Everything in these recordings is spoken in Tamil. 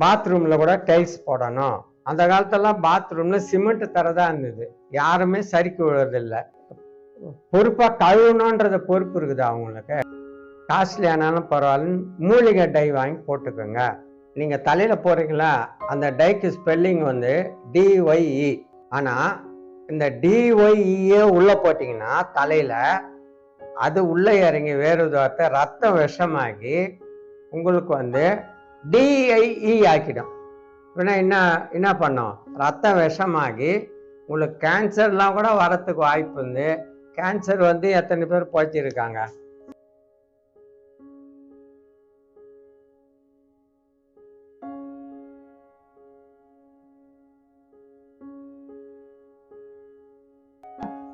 பாத்ரூமில் கூட டைல்ஸ் போடணும். அந்த காலத்தெல்லாம் பாத்ரூமில் சிமெண்ட் தரதா இருந்தது. யாருமே சரிக்கு விழுறதில்லை. பொறுப்பாக கழுவணுன்றத பொறுப்பு இருக்குது அவங்களுக்கு? காஸ்ட்லி ஆனாலும் பரவாயில்லன்னு மூலிகை டை வாங்கி போட்டுக்கோங்க. நீங்கள் தலையில் போடுறீங்களா? அந்த டைக்கு ஸ்பெல்லிங் வந்து டிஒய்இ ஆனால் இந்த டிஒய்இயே உள்ளே போட்டிங்கன்னா தலையில் அது உள்ளே இறங்கி வேறு வார்த்தை ரத்தம் விஷமாகி உங்களுக்கு வந்து டிஐஇ ஆக்கிடும் அப்படின்னா என்ன என்ன பண்ணும்? ரத்தம் விஷமாகி உங்களுக்கு கேன்சர்லாம் கூட வரத்துக்கு வாய்ப்பு வந்து கேன்சர் வந்து எத்தனை பேர் போய்ச்சிருக்காங்க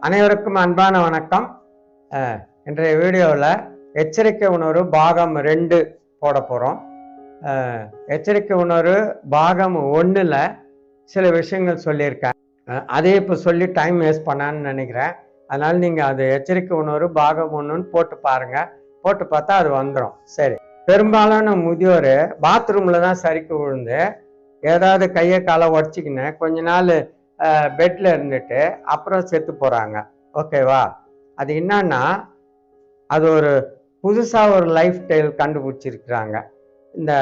அனைவருக்கும் அன்பான வணக்கம். அஹ், இன்றைய வீடியோவில் எச்சரிக்கை உணர்வு பாகம் ரெண்டு போட போகிறோம் எச்சரிக்கை உணர்வு பாகம் ஒன்றில் சில விஷயங்கள் சொல்லியிருக்கேன். அதே இப்போ சொல்லி டைம் வேஸ்ட் பண்ணான்னு நினைக்கிறேன். அதனால் நீங்கள் அது எச்சரிக்கை உணர்வு பாகம் ஒன்றுன்னு போட்டு பாருங்கள் போட்டு பார்த்தா அது வந்துடும் சரி. பெரும்பாலான முதியோர் பாத்ரூமில் தான் சரிக்கு விழுந்து ஏதாவது கையை காலை உடச்சிக்கின்னு கொஞ்ச நாள் பெட்டில் இருந்துட்டு அப்புறம் செத்து போகிறாங்க ஓகேவா அது என்னன்னா அது ஒரு புதுசாக ஒரு லைஃப் ஸ்டைல் கண்டுபிடிச்சிருக்கிறாங்க. இந்த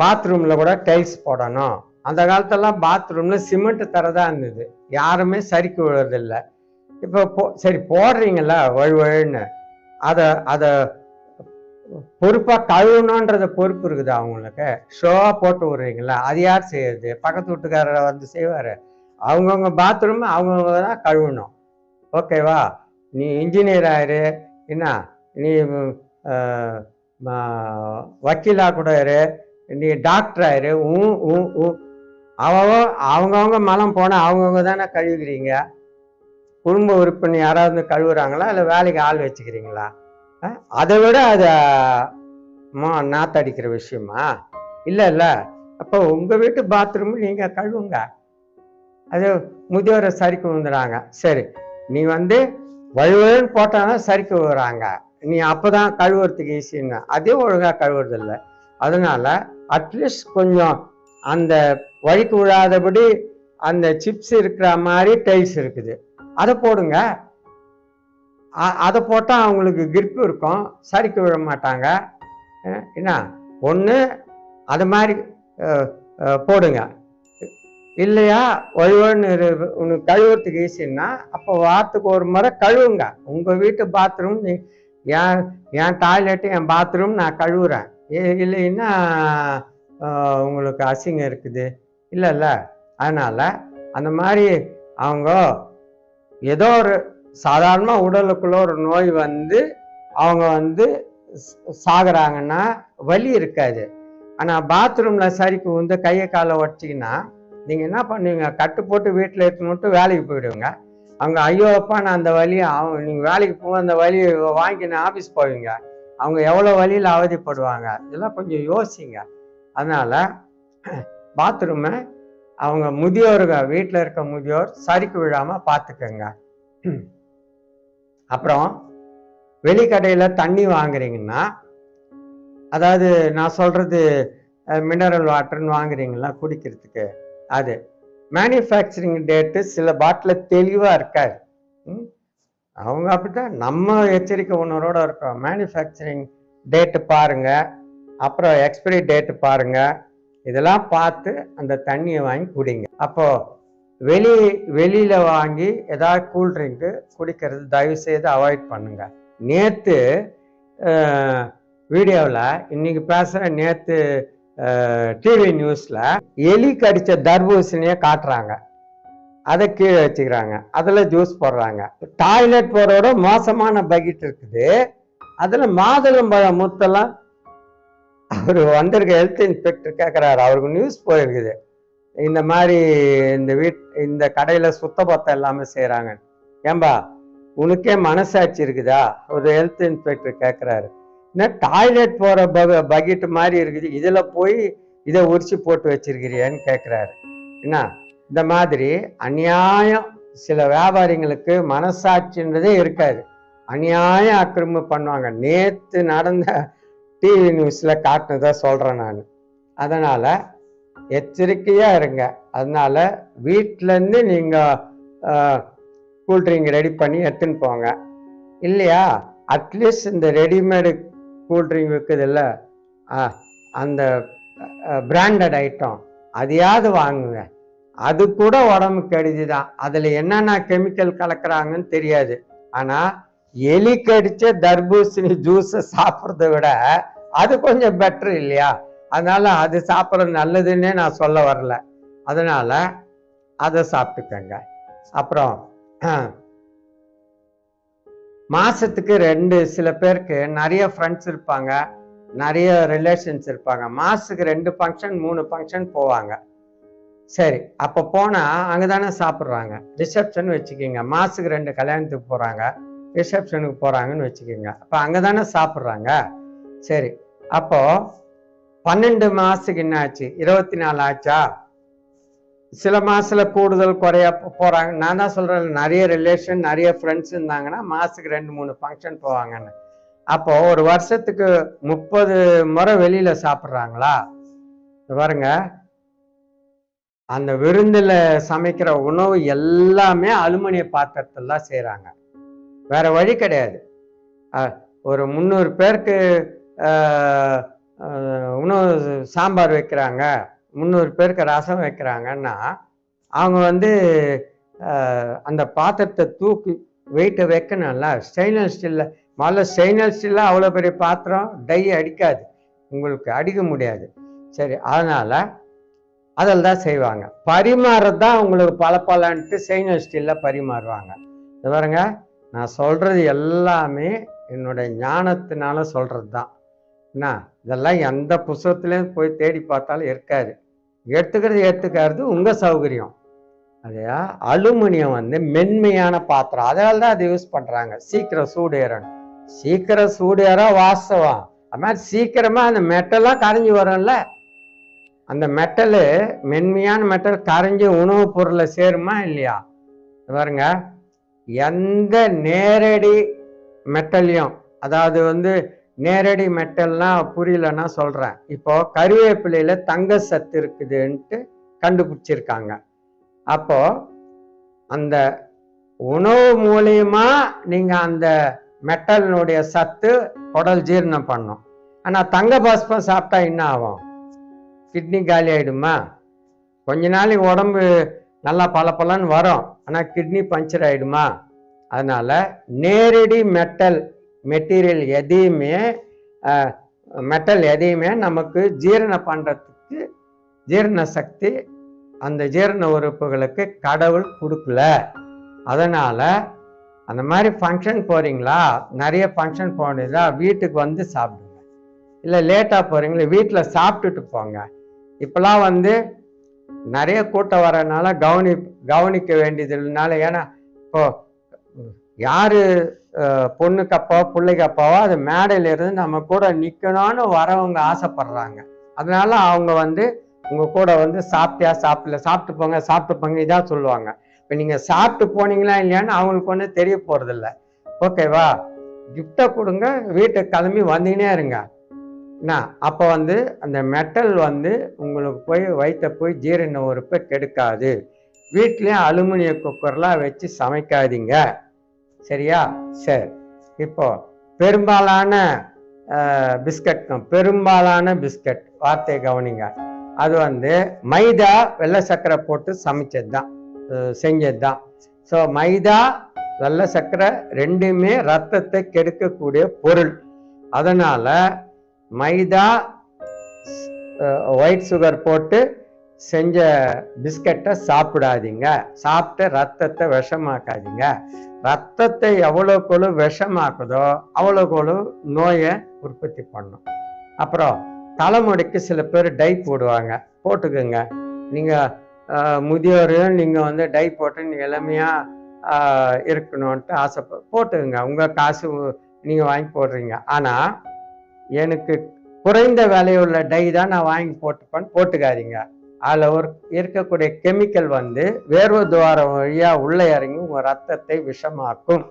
பாத்ரூமில் கூட டைல்ஸ் போடணும். அந்த காலத்தெல்லாம் பாத்ரூமில் சிமெண்ட் தரதா இருந்தது. யாருமே சரிக்கு விழுறதில்லை இப்போ போ சரி போடுறீங்களா வழு வழுன்னு. அதை அதை பொறுப்பாக கழுவணுன்றத பொறுப்பு இருக்குது அவங்களுக்கு. ஷோவாக போட்டு விடுறீங்களா அது யார் செய்யறது? பக்கத்து வீட்டுக்காரர் வந்து செய்வார். அவங்கவுங்க பாத்ரூம் அவங்கவுங்க தான் கழுவணும். ஓகேவா? நீ இன்ஜினியர் ஆயிரு. என்ன? நீ வக்கீலாக வக்கீலா கூட இரு. நீ டாக்டர் ஆயிரு ஊ ஊ ஊ. அவங்க அவங்கவுங்க மலம் போனால் அவங்கவுங்க தானே கழுவுகிறீங்க குடும்ப உறுப்பினர் யாராவது கழுவுறாங்களா? இல்லை வேலைக்கு ஆள் வச்சுக்கிறீங்களா? அதை விட அதை மா நாத்தடிக்கிற விஷயமா? இல்லை இல்லை. அப்போ உங்கள் வீட்டு பாத்ரூம் நீங்கள் கழுவுங்க. அது முதியோரை சரிக்கு விழுந்துறாங்க. சரி. நீ வந்து வழுவழுன்னு போட்டாதான் சரிக்கு விழுறாங்க. நீ அப்போதான் கழுவுறதுக்கு ஈஸின்னு அதே ஒழுங்கா கழுவுறதில்ல. அதனால அட்லீஸ்ட் கொஞ்சம் அந்த வழிக்கு விழாதபடி அந்த சிப்ஸ் இருக்கிற மாதிரி டைல்ஸ் இருக்குது. அதை போடுங்க. அதை போட்டால் அவங்களுக்கு கிரிப்பு இருக்கும். சரிக்கு விழ மாட்டாங்க. என்ன? ஒன்று அது மாதிரி போடுங்க. இல்லையா? ஒழுவன்னு உனக்கு கழுவுறதுக்கு ஈஸின்னா அப்போ வாரத்துக்கு ஒரு முறை கழுவுங்க. உங்கள் வீட்டு பாத்ரூம் நீ என் என் டாய்லெட்டு என் பாத்ரூம் நான் கழுவுறேன். இல்லைன்னா உங்களுக்கு அசிங்கம் இருக்குது. இல்லைல்ல. அதனால் அந்த மாதிரி அவங்க ஏதோ ஒரு சாதாரணமாக உடலுக்குள்ள ஒரு நோய் வந்து அவங்க வந்து சாகுறாங்கன்னா வலி இருக்காது. ஆனால் பாத்ரூமில் சரிக்கு வந்து கையை காலை உடச்சிங்கன்னா நீங்கள் என்ன பண்ணுவீங்க? கட்டு போட்டு வீட்டில் எடுத்துன்னு வேலைக்கு போயிடுவீங்க. அவங்க ஐயோ அப்பா நான் அந்த வழியை அவங்க நீங்கள் வேலைக்கு போக அந்த வழியை வாங்கி நான் ஆஃபீஸ் போவீங்க. அவங்க எவ்வளோ வழியில் அவதிப்படுவாங்க? இதெல்லாம் கொஞ்சம் யோசிங்க. அதனால் பாத்ரூமை அவங்க முதியோருங்க வீட்டில் இருக்க முதியோர் சரிக்கு விழாமல் பார்த்துக்கோங்க அப்புறம் வெளிக்கடையில் தண்ணி வாங்குறீங்கன்னா அதாவது நான் சொல்கிறது மினரல் வாட்டர்னு வாங்குறீங்களா குடிக்கிறதுக்கு? அது. மேனுஃபேக்சரிங் டேட்டு சில பாட்டில் தெளிவாக இருக்காது. ம்? அவங்க அப்படித்தான். நம்ம எச்சரிக்கை உணர்வோட இருக்கோம். மேனுஃபேக்சரிங் டேட்டு பாருங்க. அப்புறம் எக்ஸ்பிரி டேட்டு பாருங்க. இதெல்லாம் பார்த்து அந்த தண்ணியை வாங்கி குடிங்க. அப்போ வெளி வெளியில வாங்கி ஏதாவது கூல் ட்ரிங்க்கு குடிக்கிறது தயவு செய்து அவாய்ட் பண்ணுங்க. நேற்று வீடியோவில் இன்னைக்கு பேசுகிற நேற்று டிவி நியூஸில் எலி கடிச்ச தர்பூசணியை காட்டுறாங்க. அதை கீழே வச்சுக்கிறாங்க. அதில் ஜூஸ் போடுறாங்க. டாய்லெட் போகிறோட மோசமான பக்கெட் இருக்குது. அதில் மாதுளம்பழம் முத்தெல்லாம் அவர் வந்திருக்க ஹெல்த் இன்ஸ்பெக்டர் கேட்குறாரு. அவருக்கு நியூஸ் போயிருக்குது. இந்த மாதிரி இந்த வீட் இந்த கடையில் சுத்தபத்தம் எல்லாமே செய்கிறாங்க ஏம்பா உனக்கே மனசாட்சி இருக்குதா? ஒரு ஹெல்த் இன்ஸ்பெக்டர் கேட்குறாரு. என்ன டாய்லெட் போகிற ப பக்கெட் மாதிரி இருக்குது. இதில் போய் இதை உரிச்சு போட்டு வச்சிருக்கிறியான்னு கேட்குறாரு என்ன? இந்த மாதிரி அநியாயம். சில வியாபாரிங்களுக்கு மனசாட்சின்றதே இருக்காது. அநியாயம் அக்கிரமம் பண்ணுவாங்க. நேற்று நடந்த டிவி நியூஸில் காட்டினதை சொல்கிறேன் நான். அதனால் எச்சரிக்கையாக இருங்க. அதனால் வீட்டிலேருந்து நீங்கள் கூல்ட்ரிங்க் ரெடி பண்ணி எடுத்துன்னு போங்க. இல்லையா? அட்லீஸ்ட் இந்த ரெடிமேடு கூல்ட்ரிங்க் விற்குதில்ல அந்த பிராண்டட் ஐட்டம் அதையாவது வாங்குங்க. அது கூட உடம்பு கெடுதி தான் அதில் என்னென்ன கெமிக்கல் கலக்கிறாங்கன்னு தெரியாது. ஆனால் எலி கடிச்ச தர்பூசணி ஜூஸை சாப்பிட்றத விட அது கொஞ்சம் பெட்டர் இல்லையா? அதனால் அது சாப்பிட்றது நல்லதுன்னே நான் சொல்ல வரல. அதனால் அதை சாப்பிட்டுக்கங்க. அப்புறம் மாதத்துக்கு மாசத்துக்கு ரெண்டு சில பேருக்கு நிறைய ஃப்ரெண்ட்ஸ் இருப்பாங்க நிறைய ரிலேஷன்ஸ் இருப்பாங்க. மாசத்துக்கு ரெண்டு ஃபங்க்ஷன் மூணு ஃபங்க்ஷன் போவாங்க. சரி அப்போ போனா அங்கே தானே சாப்பிட்றாங்க. ரிசப்ஷன் வச்சுக்கோங்க. மாசத்துக்கு ரெண்டு கல்யாணத்துக்கு போறாங்க. ரிசப்ஷனுக்கு போறாங்கன்னு வச்சுக்கோங்க. அப்போ அங்கே தானே சாப்பிட்றாங்க. சரி அப்போ பன்னெண்டு மாசத்துக்கு என்ன ஆச்சு இருபத்தி நாலு ஆச்சா? சில மாசத்துல கூடுதல் குறைய போகிறாங்க போறாங்க. நான் தான் சொல்றேன் நிறைய ரிலேஷன் நிறைய ஃப்ரெண்ட்ஸ் இருந்தாங்கன்னா மாசத்துக்கு ரெண்டு மூணு ஃபங்க்ஷன் போவாங்கன்னு. அப்போ ஒரு வருஷத்துக்கு முப்பது முறை வெளியில சாப்பிட்றாங்களா? பாருங்க. அந்த விருந்தில் சமைக்கிற உணவு எல்லாமே அலுமினிய பாத்திரத்தில் தான் செய்கிறாங்க வேற வழி கிடையாது. ஒரு முந்நூறு பேருக்கு உணவு சாம்பார் வைக்கிறாங்க. முந்நூறு பேருக்கு ரசம் வைக்கிறாங்கன்னா அவங்க வந்து அந்த பாத்திரத்தை தூக்கி வெயிட்டை வைக்கணும்ல? ஸ்டெயின்லெஸ் ஸ்டீலில் முதல்ல ஸ்டெயின்லெஸ் ஸ்டீலில் அவ்வளோ பெரிய பாத்திரம் டை அடிக்காது. உங்களுக்கு அடிக்க முடியாது. சரி அதனால் அதில் தான் செய்வாங்க. பரிமாறது தான் உங்களுக்கு பல பலன்ட்டு ஸ்டெயின்லெஸ் ஸ்டீலில் பரிமாறுவாங்க. இது பாருங்க நான் சொல்கிறது எல்லாமே என்னுடைய ஞானத்தினால சொல்கிறது தான். என்ன? இதெல்லாம் எந்த புஸ்தகத்துலேயும் போய் தேடி பார்த்தாலும் இருக்காது. எடுத்துக்கிறது ஏற்றுக்கிறது உங்கள் சௌகரியம். அதையா? அலுமினியம் வந்து மென்மையான பாத்திரம். அதனால தான் அதை யூஸ் பண்ணுறாங்க சீக்கிரம் சூடேறணும். சீக்கிரம் சூடேற வாசவம் அது மாதிரி சீக்கிரமாக அந்த மெட்டல்லாம் கரைஞ்சி வரும்ல. அந்த மெட்டலு மென்மையான மெட்டல் கரைஞ்சி உணவுப் பொருளை சேருமா இல்லையா? பாருங்க. எந்த நேரடி மெட்டலையும் அதாவது வந்து நேரடி மெட்டல்னா புரியலன்னா சொல்கிறேன் இப்போ கருவேப்பிலையில் தங்க சத்து இருக்குதுன்ட்டு கண்டுபிடிச்சிருக்காங்க. அப்போ அந்த உணவு மூலியமா நீங்கள் அந்த மெட்டலினுடைய சத்து குடல் ஜீரணம் பண்ணும். ஆனால் தங்க பாஸ்பம் சாப்பிட்டா என்ன ஆகும்? கிட்னி காலி ஆயிடுமா? கொஞ்ச நாளைக்கு உடம்பு நல்லா பளபளன்னு வரும். ஆனால் கிட்னி பஞ்சர் ஆயிடுமா? அதனால நேரடி மெட்டல் மெட்டீரியல் எதையுமே மெட்டல் எதையுமே நமக்கு ஜீரணம் பண்ணுறதுக்கு ஜீரண சக்தி அந்த ஜீரண உறுப்புகளுக்கு கடவுள் கொடுக்கல. அதனால் அந்த மாதிரி ஃபங்க்ஷன் போகிறீங்களா நிறைய ஃபங்க்ஷன் போனீங்களா? வீட்டுக்கு வந்து சாப்பிடுங்க. இல்லை லேட்டாக போகிறீங்களா வீட்டில் சாப்பிட்டுட்டு போங்க. இப்போலாம் வந்து நிறைய கூட்டம் வரனால கவனி கவனிக்க வேண்டியது இல்லைனால ஏன்னா இப்போ யார் பொண்ணுக்கு அப்பாவோ பிள்ளைக்கு அப்பாவோ அது மேடையில இருந்து நம்ம கூட நிற்கணும்னு வரவங்க ஆசைப்படுறாங்க. அதனால அவங்க வந்து உங்கள் கூட வந்து சாப்பிட்டியா சாப்பிடல சாப்பிட்டு போங்க சாப்பிட்டு போங்க இதான் சொல்லுவாங்க. இப்போ நீங்கள் சாப்பிட்டு போனீங்களா இல்லையான்னு அவங்களுக்கு ஒன்றும் தெரிய போகிறதில்ல ஓகேவா கிஃப்டை கொடுங்க வீட்டுக்கு கிளம்பி வந்தீங்கன்னே இருங்க. என்ன? அப்போ வந்து அந்த மெட்டல் வந்து உங்களுக்கு போய் வயிற்ற போய் ஜீரண உறுப்பை கெடுக்காது. வீட்லேயும் அலுமினிய குக்கர்லாம் வச்சு சமைக்காதீங்க. சரியா? சரி. இப்போ பெரும்பாலான பிஸ்கட் பெரும்பாலான பிஸ்கட் வார்த்தை கவனிங்க. அது வந்து மைதா வெள்ளை சர்க்கரை போட்டு சமைச்சது தான் செஞ்சது தான் ஸோ மைதா வெள்ளை சர்க்கரை ரெண்டுமே ரத்தத்தை கெடுக்கக்கூடிய பொருள். அதனால் மைதா ஒயிட் சுகர் போட்டு செஞ்ச பிஸ்கட்டை சாப்பிடாதீங்க. சாப்பிட்டு ரத்தத்தை விஷமாக்காதீங்க. ரத்தத்தை எவ்வளோக்குழு விஷமாக்குதோ அவ்வளோக்குழு நோயை உற்பத்தி பண்ணும். அப்புறம் தலைமுடிக்கு சில பேர் டை போடுவாங்க. போட்டுக்குங்க. நீங்கள் முதியோரையும் நீங்கள் வந்து டை போட்டு நீங்க இளமையா இருக்கணும்ன்ட்டு ஆசைப்ப போட்டுக்குங்க. உங்கள் காசு நீங்கள் வாங்கி போடுறீங்க. ஆனால் எனக்கு குறைந்த விலையுள்ள டை தான் நான் வாங்கி போட்டுப்பேன். போட்டுக்காதீங்க. அதில் ஒரு இருக்கக்கூடிய கெமிக்கல் வந்து வேர்வை துவாரம் வழியாக உள்ளே இறங்கி உங்கள் ரத்தத்தை விஷமாக்கும்.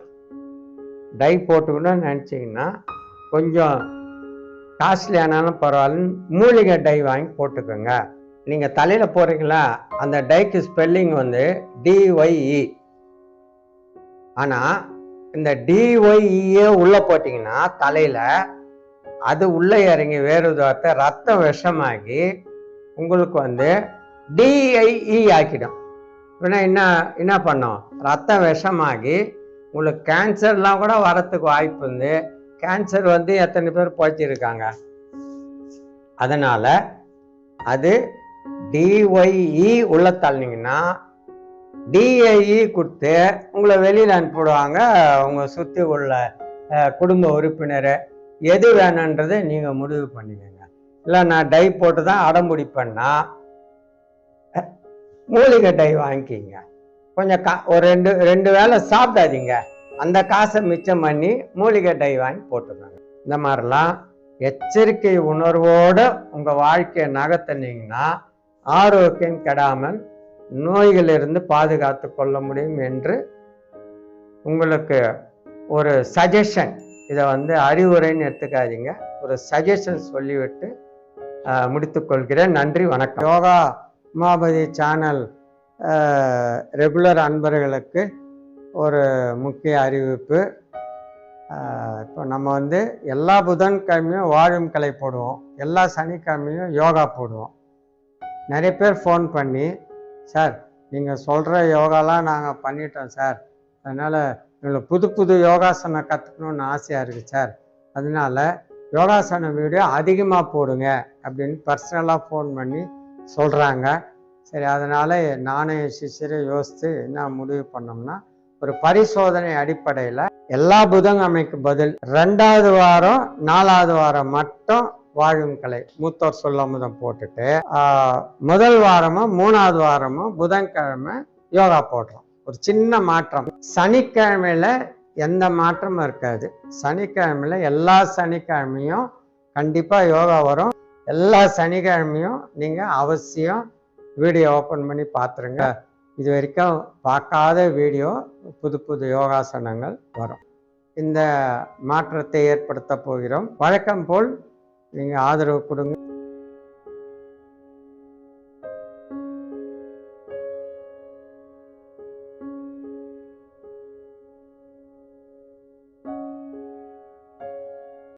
டை போட்டுக்கணும்னு நினச்சிங்கன்னா கொஞ்சம் காஸ்ட்லி ஆனாலும் பரவாயில்லன்னு மூலிகை டை வாங்கி போட்டுக்கோங்க. நீங்கள் தலையில் போகிறீங்களா அந்த டைக்கு ஸ்பெல்லிங் வந்து டிஒய்இ ஆனால் இந்த டிஒய்இயே உள்ளே போட்டிங்கன்னா தலையில் அது உள்ளே இறங்கி வேறு ரத்தம் விஷமாகி உங்களுக்கு வந்து டிஐஇ ஆக்கிடும். அப்படின்னா என்ன என்ன பண்ணும்? ரத்தம் விஷமாகி உங்களுக்கு கேன்சர்லாம் கூட வரத்துக்கு வாய்ப்பு வந்து கேன்சர் வந்து எத்தனை பேர் போய்ச்சிருக்காங்க அதனால் அது டிஒய்இ உள்ள தள்ளினீங்கன்னா டிஐஇ கொடுத்து உங்களை வெளியில் அனுப்பிவிடுவாங்க. உங்கள் சுற்றி உள்ள குடும்ப உறுப்பினர். எது வேணுன்றதை நீங்கள் முடிவு பண்ணிக்கோங்க. இல்லை நான் டை போட்டு தான் அடம்பிடிப்பேன்னா அஹ், மூலிகை டை வாங்கிக்கிங்க. கொஞ்சம் கா ஒரு ரெண்டு ரெண்டு வேளை சாப்பிடாதீங்க. அந்த காசை மிச்சம் பண்ணி மூலிகை டை வாங்கி போட்டுக்கோங்க. இந்த மாதிரிலாம் எச்சரிக்கை உணர்வோடு உங்கள் வாழ்க்கையை நகர்த்தினீங்கன்னா ஆரோக்கியம் கெடாமல் நோய்களிலிருந்து பாதுகாத்து கொள்ள முடியும் என்று உங்களுக்கு ஒரு சஜஷன் இதை வந்து அறிவுரைன்னு எடுத்துக்காதீங்க. ஒரு சஜஷன் சொல்லிவிட்டு முடித்துக்கொள்கிறேன். நன்றி வணக்கம். யோகா உமாபதி சேனல் ரெகுலர் அன்பர்களுக்கு ஒரு முக்கிய அறிவிப்பு. இப்போ நம்ம வந்து எல்லா புதன்கிழமையும் வாழும் கலை போடுவோம். எல்லா சனிக்கிழமையும் யோகா போடுவோம். நிறைய பேர் ஃபோன் பண்ணி சார் நீங்கள் சொல்கிற யோகாலாம் நாங்கள் பண்ணிட்டோம் சார் அதனால் எங்களுக்கு புது புது யோகாசனம் கற்றுக்கணுன்னு ஆசையாக இருக்குது சார் அதனால யோகாசன வீடியோ அதிகமாக போடுங்க அப்படின்னு பர்சனலாக ஃபோன் பண்ணி சொல்கிறாங்க சரி அதனால் நானும் என் யோசித்து என்ன முடிவு பண்ணோம்னா ஒரு பரிசோதனை அடிப்படையில் எல்லா புதன்கிழமைக்கு பதில் ரெண்டாவது வாரம் நாலாவது வாரம் மட்டும் வாழும் கலை. மூத்தோர் சொல்லமுதம் போட்டுட்டு முதல் வாரமும் மூணாவது வாரமும் புதன்கிழமை யோகா போடுறோம். ஒரு சின்ன மாற்றம். சனிக்கிழமையில எந்த மாற்றமும் இருக்காது. சனிக்கிழமையில எல்லா சனிக்கிழமையும் கண்டிப்பாக யோகா வரும். எல்லா சனிக்கிழமையும் நீங்கள் அவசியம் வீடியோ ஓப்பன் பண்ணி பார்த்துருங்க இது வரைக்கும் பார்க்காத வீடியோ புது புது யோகாசனங்கள் வரும். இந்த மாற்றத்தை ஏற்படுத்த போகிறோம். வழக்கம் போல் நீங்கள் ஆதரவு கொடுங்க.